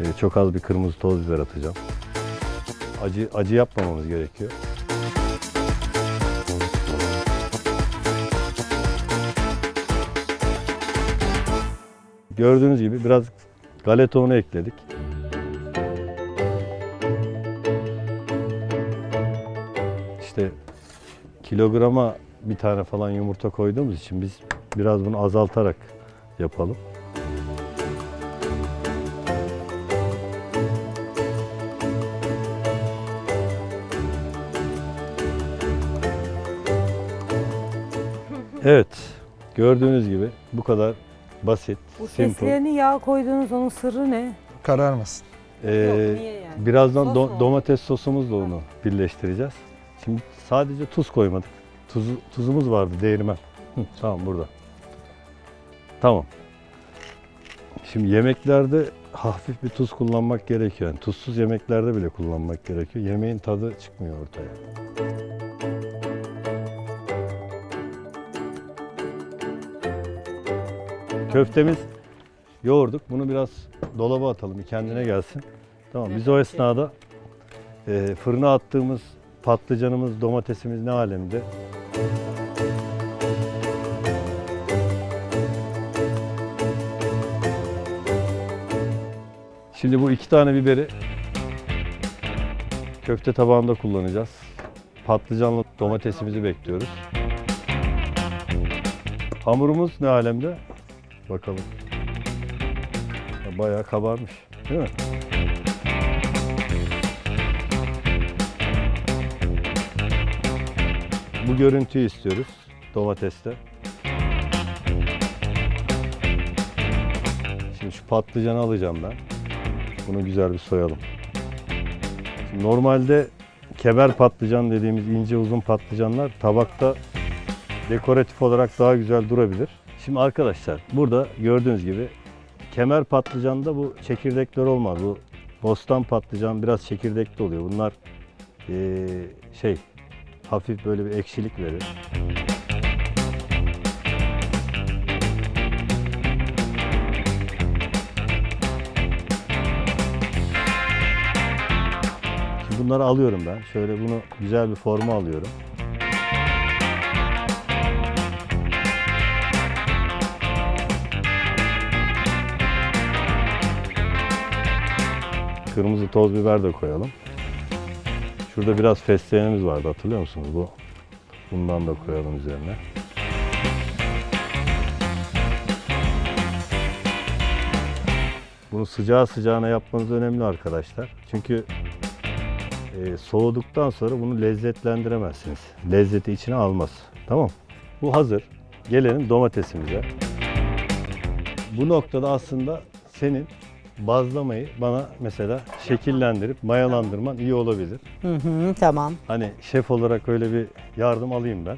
Ee, çok az bir kırmızı toz biber atacağım. Acı acı yapmamamız gerekiyor. Gördüğünüz gibi biraz galeta unu ekledik. İşte kilograma bir tane falan yumurta koyduğumuz için biz biraz bunu azaltarak yapalım. Evet, gördüğünüz gibi bu kadar basit, Bu simple. fesleğeni yağ koyduğunuz onun sırrı ne? Kararmasın. Ee, Yok, niye yani? birazdan Sos do- mu? domates sosumuzla onu birleştireceğiz. Şimdi sadece tuz koymadık. Tuzu, tuzumuz vardı değirmen. Hı, tamam burada. Tamam. Şimdi yemeklerde hafif bir tuz kullanmak gerekiyor. Yani tuzsuz yemeklerde bile kullanmak gerekiyor. Yemeğin tadı çıkmıyor ortaya. Köftemiz yoğurduk. Bunu biraz dolaba atalım. Kendine gelsin. Tamam. Biz o esnada e, fırına attığımız patlıcanımız, domatesimiz ne alemde? Şimdi bu iki tane biberi köfte tabağında kullanacağız. Patlıcanlı domatesimizi bekliyoruz. Hamurumuz ne alemde? Bakalım. Ya Bayağı kabarmış. Değil mi? Bu görüntüyü istiyoruz domateste. Şimdi şu patlıcanı alacağım ben. Bunu güzel bir soyalım. Şimdi normalde kemer patlıcan dediğimiz ince uzun patlıcanlar tabakta dekoratif olarak daha güzel durabilir. Şimdi arkadaşlar burada gördüğünüz gibi kemer patlıcanda bu çekirdekler olmaz. Bu bostan patlıcan biraz çekirdekli oluyor. Bunlar eee, şey hafif böyle bir ekşilik verir. Şimdi bunları alıyorum ben. Şöyle bunu güzel bir forma alıyorum. Kırmızı toz biber de koyalım. Şurada biraz fesleğenimiz vardı hatırlıyor musunuz? Bu bundan da koyalım üzerine. Bunu sıcağı sıcağına yapmanız önemli arkadaşlar. Çünkü e, soğuduktan sonra bunu lezzetlendiremezsiniz. Lezzeti içine almaz. Tamam. Bu hazır. Gelelim domatesimize. Bu noktada aslında senin bazlamayı bana mesela şekillendirip mayalandırman iyi olabilir. Hı hı, tamam. Hani şef olarak öyle bir yardım alayım ben.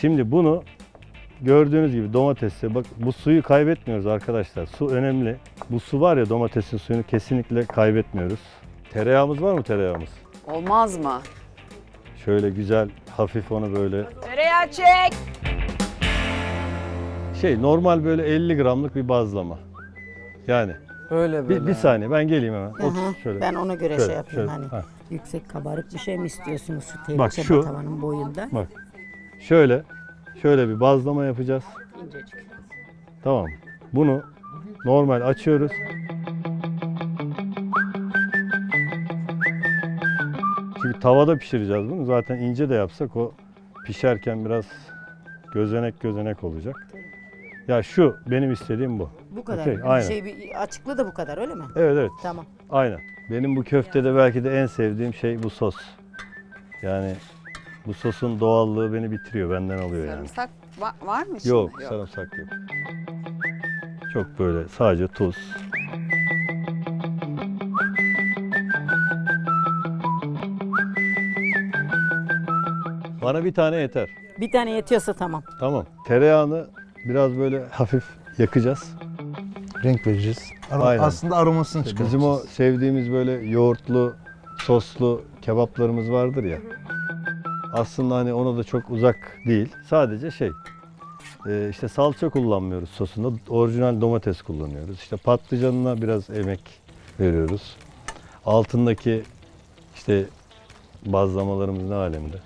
Şimdi bunu gördüğünüz gibi domatesi bak bu suyu kaybetmiyoruz arkadaşlar. Su önemli. Bu su var ya domatesin suyunu kesinlikle kaybetmiyoruz. Tereyağımız var mı tereyağımız? Olmaz mı? Şöyle güzel hafif onu böyle Tereyağı çek. şey normal böyle 50 gramlık bir bazlama. Yani Öyle bir, bir saniye ben geleyim hemen. Hı Otur hı. şöyle. Ben ona göre Şöyle, şey yapıyorum şöyle. hani. Ha. Yüksek kabarık bir şey mi istiyorsunuz şu Bak tehlikeli şu. tavanın boyunda? Bak şöyle şöyle bir bazlama yapacağız. İncecik. Tamam. Bunu normal açıyoruz. Şimdi tavada pişireceğiz bunu. Zaten ince de yapsak o pişerken biraz gözenek gözenek olacak. Ya şu benim istediğim bu. Bu kadar. Okey, aynen. Şey, bir açıklığı da bu kadar öyle mi? Evet evet. Tamam. Aynen. Benim bu köftede belki de en sevdiğim şey bu sos. Yani bu sosun doğallığı beni bitiriyor, benden alıyor yani. Sarımsak va- var mı şimdi? Yok, sarımsak yok. Çok böyle sadece tuz. Bana bir tane yeter. Bir tane yetiyorsa tamam. Tamam. Tereyağını biraz böyle hafif yakacağız. renk vereceğiz. Ara- Aynen. Aslında aromasını çıkartacağız. Bizim o sevdiğimiz böyle yoğurtlu, soslu kebaplarımız vardır ya. Aslında hani ona da çok uzak değil. Sadece şey, e, işte salça kullanmıyoruz sosunda. Orijinal domates kullanıyoruz. İşte patlıcanına biraz emek veriyoruz. Altındaki işte bazlamalarımız ne alemde.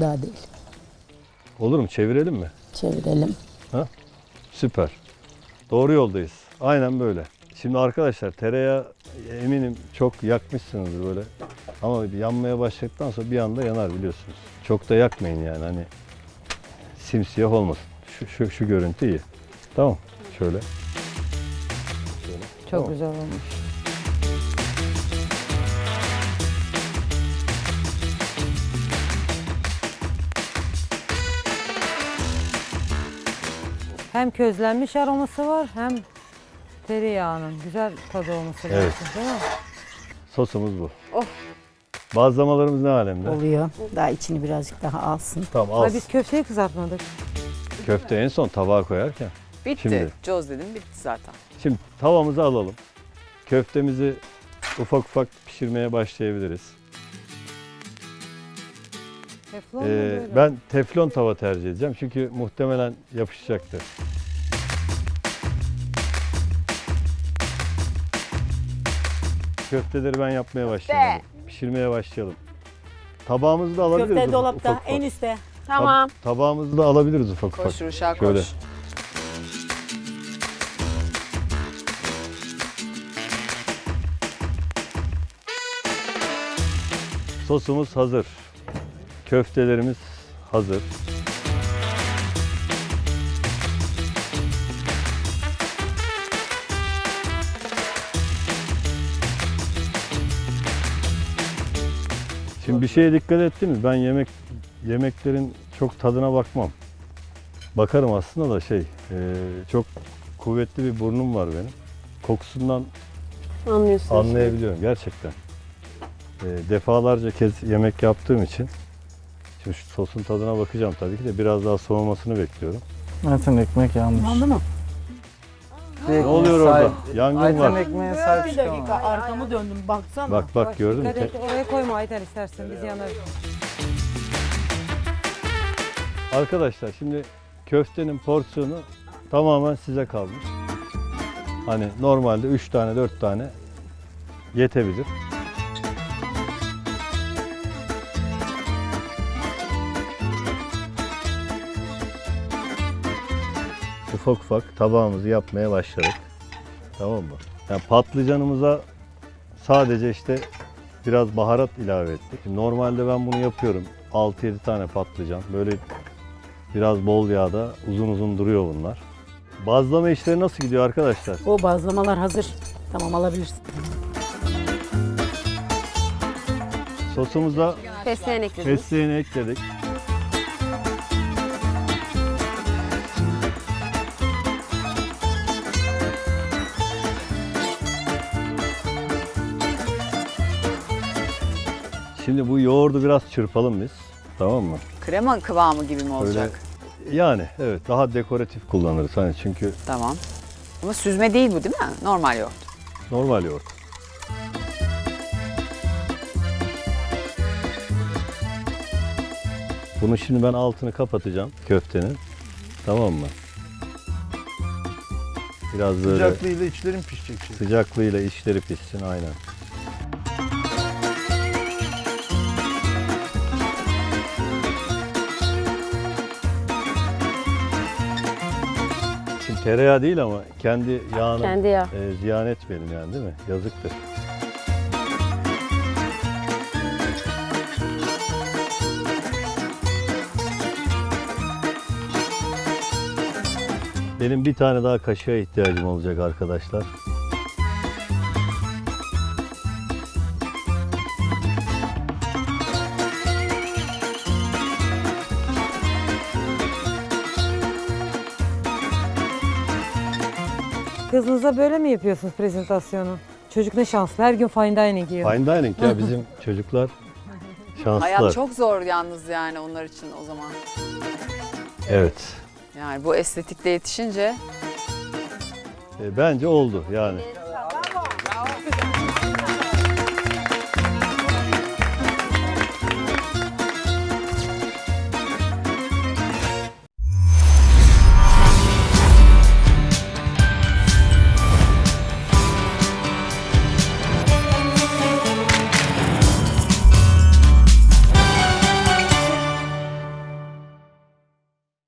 Daha değil. Olur mu? Çevirelim mi? Çevirelim. Süper. Doğru yoldayız. Aynen böyle. Şimdi arkadaşlar tereyağı eminim çok yakmışsınızdır böyle. Ama yanmaya başladıktan sonra bir anda yanar biliyorsunuz. Çok da yakmayın yani hani simsiyah olmasın. Şu, şu, şu görüntü iyi. Tamam. Şöyle. Çok Tamam. güzel olmuş. Hem közlenmiş aroması var hem tereyağının güzel tadı olması Evet. lazım değil mi? Sosumuz bu. Oh. Bazlamalarımız ne alemde? Oluyor. Daha içini birazcık daha alsın. Tamam Ha, al. biz köfteyi kızartmadık. Köfte en son tabağa koyarken. Bitti. Şimdi. Coz dedim bitti zaten. Şimdi tavamızı alalım. Köftemizi ufak ufak pişirmeye başlayabiliriz. Teflon mu Ee, böyle? ben teflon tava tercih edeceğim çünkü muhtemelen yapışacaktır. Köfteleri ben yapmaya başlayayım. Hadi. Pişirmeye başlayalım. Tabağımızı da alabiliriz. Köfte ufak dolapta ufak. en üstte. Tamam. Tab- tabağımızı da alabiliriz ufak ufak. Koş Ruşa koş. Şöyle. Sosumuz hazır. Köftelerimiz hazır. Şimdi bir şeye dikkat ettiniz. Ben yemek yemeklerin çok tadına bakmam. Bakarım aslında da şey, e, çok kuvvetli bir burnum var benim. Kokusundan Anlıyorsun. anlayabiliyorum gerçekten. E, defalarca kez yemek yaptığım için şimdi şu sosun tadına bakacağım tabii ki de biraz daha soğumasını bekliyorum. Ayten ekmek yanmış. Ne oluyor orada? Yangın Ayten var. ekmeğe sahip Bir çıkamam. dakika arkamı döndüm baksana. Bak bak gördün mü? Dikkat et, oraya koyma Ayten istersen biz yanarız. Arkadaşlar şimdi köftenin porsiyonu tamamen size kalmış. Hani normalde 3 tane 4 tane yetebilir. Ufak ufak tabağımızı yapmaya başladık. Tamam mı? Yani patlıcanımıza sadece işte biraz baharat ilave ettik. Normalde ben bunu yapıyorum. 6-7 tane patlıcan. Böyle Biraz bol yağda uzun uzun duruyor bunlar. Bazlama işleri nasıl gidiyor arkadaşlar? O bazlamalar hazır. Tamam alabilirsin. Sosumuza Fesleğen ekledik. Şimdi bu yoğurdu biraz çırpalım biz. Tamam mı? Krema kıvamı gibi mi olacak? Yani evet daha dekoratif kullanırız hani çünkü Tamam. Ama süzme değil bu değil mi? Normal yoğurt. normal yoğurt. Bunu şimdi ben altını kapatacağım köftenin. Tamam mı? Biraz böyle Sıcaklığıyla içlerin pişecek. sıcaklığıyla içleri pişsin aynen. Tereyağı değil ama kendi yağını Kendi yağ. e, ziyan etmeyelim yani değil mi? Yazıktır. Benim bir tane daha kaşığa ihtiyacım olacak arkadaşlar. Kızınıza böyle mi yapıyorsunuz prezentasyonu? Çocuk ne şanslı. Her gün fine dining yiyor. Fine dining ya bizim çocuklar şanslılar. Hayat çok zor yalnız yani onlar için o zaman. Evet. Yani bu estetikle yetişince E, bence oldu yani.